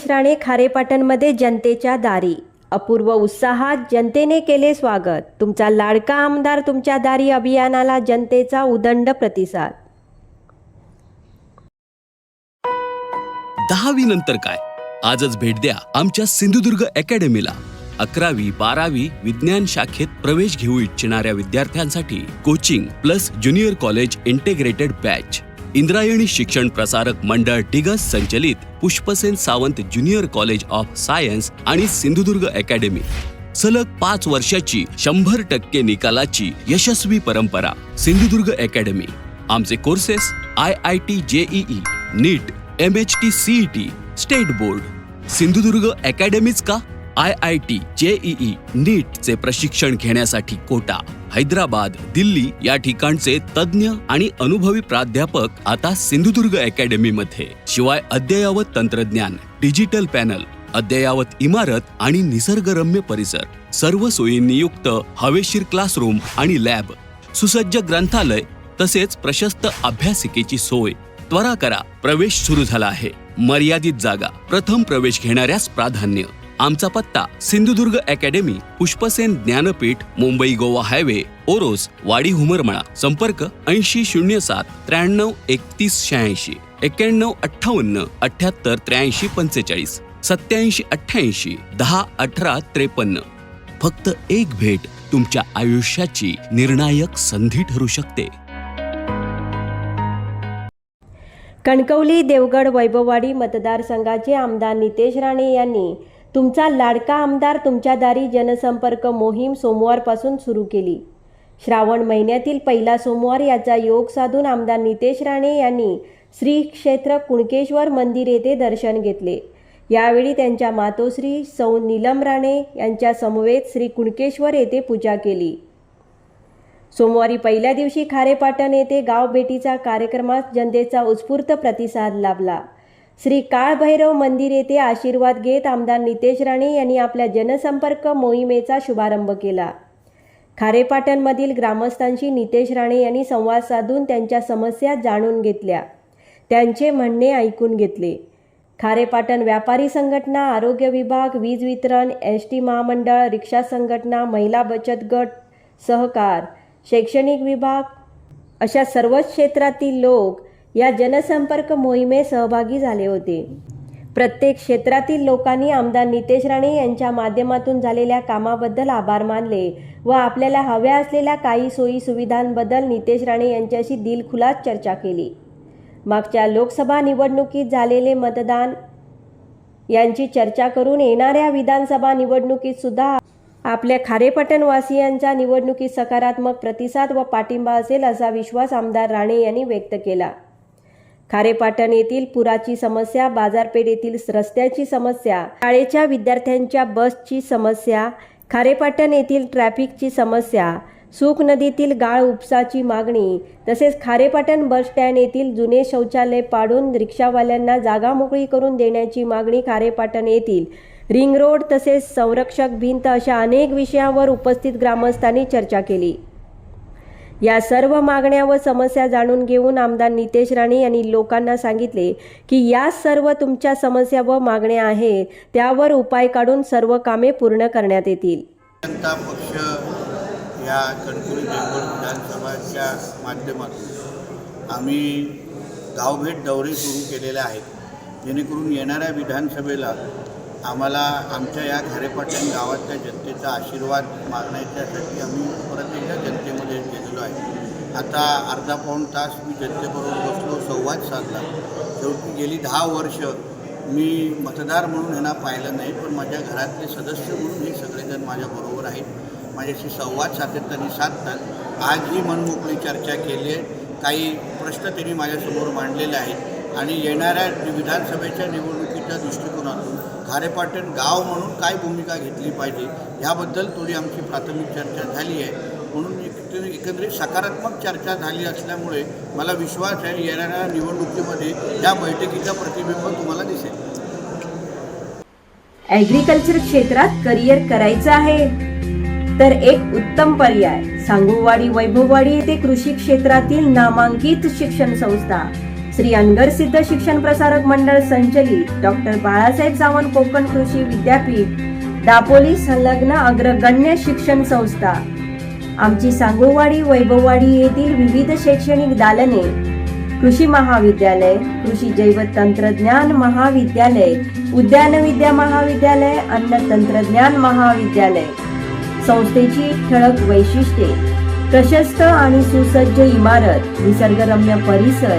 नितेश राणे खारेपाटणमध्ये जनतेच्या दारी. अपूर्व उत्साहात जनतेने केले स्वागत. तुमचा लाडका आमदार तुमच्या दारी अभियानाला जनतेचा उदंड प्रतिसाद. दहावी नंतर काय? आजच भेट द्या आमच्या सिंधुदुर्ग अकॅडमीला. अकरावी बारावी विज्ञान शाखेत प्रवेश घेऊ इच्छिणाऱ्या विद्यार्थ्यांसाठी coaching plus junior college integrated batch. Indrayani शिक्षण प्रसारक मंडळ डिगस संचलित Pushpasen Sawant junior college of science आणि सिंधुदुर्ग अकॅडमी. सलग पाच वर्षाची शंभर टक्के निकालाची यशस्वी परंपरा सिंधुदुर्ग अकॅडमी. आमचे courses I I T JEE NEET M H T CET state board. Sindhudurg अकॅडमीच का? आय आय टी जेईई नीटचे प्रशिक्षण घेण्यासाठी कोटा. हैदराबाद दिल्ली या ठिकाणचे तज्ज्ञ आणि अनुभवी प्राध्यापक आता सिंधुदुर्ग अकॅडमीमध्ये. शिवाय अद्ययावत तंत्रज्ञान डिजिटल पॅनल अद्ययावत इमारत आणि निसर्गरम्य परिसर सर्व सोयींनी युक्त हवेशीर क्लासरूम आणि लॅब सुसज्ज ग्रंथालय तसेच प्रशस्त अभ्यासिकेची सोय त्वरा करा प्रवेश सुरू झाला आहे. मर्यादित जागा प्रथम प्रवेश घेणाऱ्यास प्राधान्य. आमचा पत्ता सिंधुदुर्ग अकॅडमी पुष्पसेन ज्ञानपीठ मुंबई गोवा हायवे ओरोस वाडी हुमरमळा. संपर्क ऐंशी शून्य सात त्र्याण्णव एकतीस शहाऐंशी एक्क्याण्णव अठ्ठावन्न अठ्याहत्तर त्र्याऐंशी पंचेचाळीस सत्याऐंशी अठ्ठ्याऐंशी दहा अठरा त्रेपन्न. फक्त एक भेट तुमच्या आयुष्याची निर्णायक संधी ठरू शकते. कणकवली देवगड वैभववाडी मतदारसंघाचे आमदार नितेश राणे यांनी तुमचा लाडका आमदार तुमच्या दारी जनसंपर्क मोहीम सोमवारपासून सुरू केली. श्रावण महिन्यातील पहिला सोमवार याचा योग साधून आमदार नितेश राणे यांनी श्री क्षेत्र कुणकेश्वर मंदिर येथे दर्शन घेतले. यावेळी त्यांच्या मातोश्री सौ नीलम राणे यांच्या समवेत श्री कुणकेश्वर येथे पूजा केली. सोमवारी पहिल्या दिवशी खारेपाटण येथे गाव भेटीचा कार्यक्रमात जनतेचा उत्स्फूर्त प्रतिसाद लाभला. श्री काळभैरव मंदिर येथे आशीर्वाद घेत आमदार नितेश राणे यांनी आपल्या जनसंपर्क मोहिमेचा शुभारंभ केला. खारेपाटणमधील ग्रामस्थांशी नितेश राणे यांनी संवाद साधून त्यांच्या समस्या जाणून घेतल्या. त्यांचे म्हणणे ऐकून घेतले. खारेपाटण व्यापारी संघटना आरोग्य विभाग वीज वितरण एस टी महामंडळ रिक्षा संघटना महिला बचत गट सहकार शैक्षणिक विभाग अशा सर्वच क्षेत्रातील लोक या जनसंपर्क मोहिमेत सहभागी झाले होते. प्रत्येक क्षेत्रातील लोकांनी आमदार नितेश राणे यांच्या माध्यमातून झालेल्या कामाबद्दल आभार मानले व आपल्याला हव्या असलेल्या काही सोयी सुविधांबद्दल नितेश राणे यांच्याशी दिलखुलास चर्चा केली. मागच्या लोकसभा निवडणुकीत झालेले मतदान यांची चर्चा करून येणाऱ्या विधानसभा निवडणुकीत सुद्धा आपल्या खारेपटणवासियांच्या निवडणुकीत सकारात्मक प्रतिसाद व पाठिंबा असेल असा विश्वास आमदार राणे यांनी व्यक्त केला. खारेपाटण येथील पुराची समस्या बाजारपेठ येथील रस्त्याची समस्या शाळेच्या विद्यार्थ्यांच्या बसची समस्या खारेपाटण येथील ट्रॅफिकची समस्या सुख नदीतील गाळ उपसाची मागणी तसेच खारेपाटण बस स्टँड येथील जुने शौचालय पाडून रिक्षावाल्यांना जागा मोकळी करून देण्याची मागणी खारेपाटण येथील रिंग रोड तसेच संरक्षक भिंत अशा अनेक विषयांवर उपस्थित ग्रामस्थांनी चर्चा केली. या सर्व मागण्या व समस्या जाणून घेऊन आमदार नितेश राणे यांनी लोकांना सांगितले की या सर्व तुमच्या समस्या व मागण्या आहेत त्यावर उपाय काढून सर्व कामे पूर्ण करण्यात येतील. जनता पक्ष या कणकुरी देवगड विधानसभाच्या माध्यमातून आम्ही गावभेट दौरे सुरू केलेले आहेत. जेणेकरून येणाऱ्या विधानसभेला आम्हाला आमच्या या खारेपाटण गावातल्या जनतेचा आशीर्वाद मागण्याच्यासाठी आम्ही परत एकदा जनतेमध्ये गेलेलो आहे. आता अर्धा पाऊण तास मी जनतेबरोबर बसलो संवाद साधला. शेवटी गेली दहा वर्ष मी मतदार म्हणून यांना पाहिलं नाही पण माझ्या घरातले सदस्य म्हणून हे सगळेजण माझ्याबरोबर आहेत. माझ्याशी संवाद सातत्याने साधतात. आज ही मनमोकळी चर्चा केली आहे. काही प्रश्न त्यांनी माझ्यासमोर मांडलेले आहेत. आणि येणाऱ्या विधानसभेच्या निवडणुकीच्या दृष्टिकोनातून खारेपाटण गाव म्हणून काय भूमिका घेतली पाहिजे याबद्दल थोडी आमची प्राथमिक चर्चा झाली आहे. म्हणून एक एकंदरीत सकारात्मक चर्चा झाली असल्यामुळे मला विश्वास आहे येणाऱ्या निवडणुकीमध्ये या बैठकीचा प्रतिबिंब तुम्हाला दिसेल. ॲग्रिकल्चर क्षेत्रात करिअर करायचं आहे. तर एक उत्तम पर्याय सांगूवाडी वैभववाडी येथे कृषी क्षेत्रातील नामांकित शिक्षण संस्था. श्री अनगर सिद्ध शिक्षण प्रसारक मंडळ संचलित डॉक्टर बाळासाहेब सावंत कोकण कृषी विद्यापीठ दापोली संलग्न अग्रगण्य शिक्षण संस्था. आमची सांगोवाडी वैभववाडी येथील विविध शैक्षणिक दालने कृषी महाविद्यालय कृषी जैव तंत्रज्ञान महाविद्यालय उद्यान विद्या महाविद्यालय अन्न तंत्रज्ञान महाविद्यालय. संस्थेची ठळक वैशिष्ट्ये प्रशस्त आणि सुसज्ज इमारत निसर्गरम्य परिसर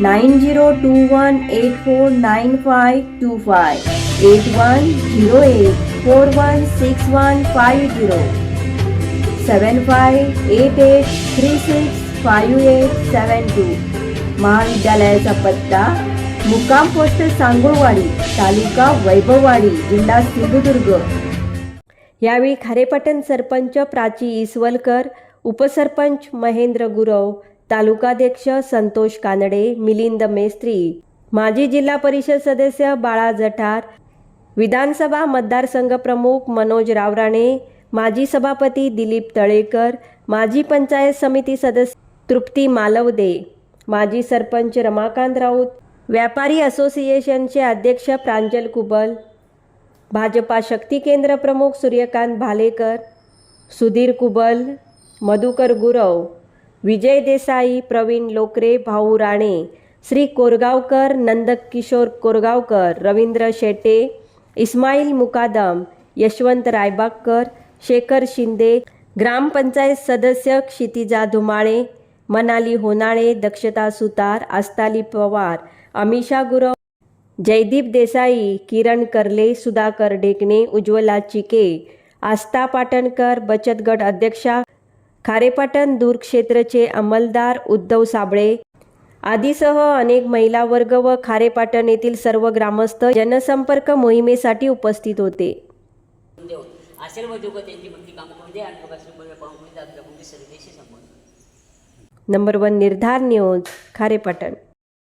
nine zero two one eight four nine five two five eight one zero eight four one six one five zero seven five eight eight three six five eight seven two महाविद्यालयाचा पत्ता मुक्काम पोस्ट सांगोळवाडी तालुका वैभववाडी जिल्हा सिंधुदुर्ग. यावेळी खारेपाटण सरपंच प्राची इसवलकर उपसरपंच महेंद्र गुरव तालुकाध्यक्ष संतोष कानडे मिलिंद मेस्त्री माजी जिल्हा परिषद सदस्य बाळा जठार विधानसभा मतदारसंघ प्रमुख मनोज रावराणे माजी सभापती दिलीप तळेकर माजी पंचायत समिती सदस्य तृप्ती मालवदे माजी सरपंच रमाकांत राऊत व्यापारी असोसिएशनचे अध्यक्ष प्रांजल कुबल भाजपा शक्ती केंद्र प्रमुख सूर्यकांत भालेकर सुधीर कुबल मधुकर गुरव विजय देसाई प्रवीण लोकरे भाऊ राणे श्री कोरगावकर नंदकिशोर कोरगावकर रवींद्र शेटे इस्माईल मुकादम यशवंत रायबागकर शेखर शिंदे ग्रामपंचायत सदस्य क्षितिजा धुमाळे मनाली होनाळे दक्षता सुतार आस्ताली पवार अमिषा गुरव जयदीप देसाई किरण कर्ले सुधाकर डेकणे उज्ज्वला चिके आस्था पाटणकर बचत गट अध्यक्षा खारेपाटण दूर क्षेत्रचे अंमलदार उद्धव साबळे. आदीसह अनेक महिला वर्ग व खारेपाटण येथील सर्व ग्रामस्थ जनसंपर्क मोहिमेसाठी उपस्थित होते. नंबर वन निर्धार न्यूज खारेपाटण.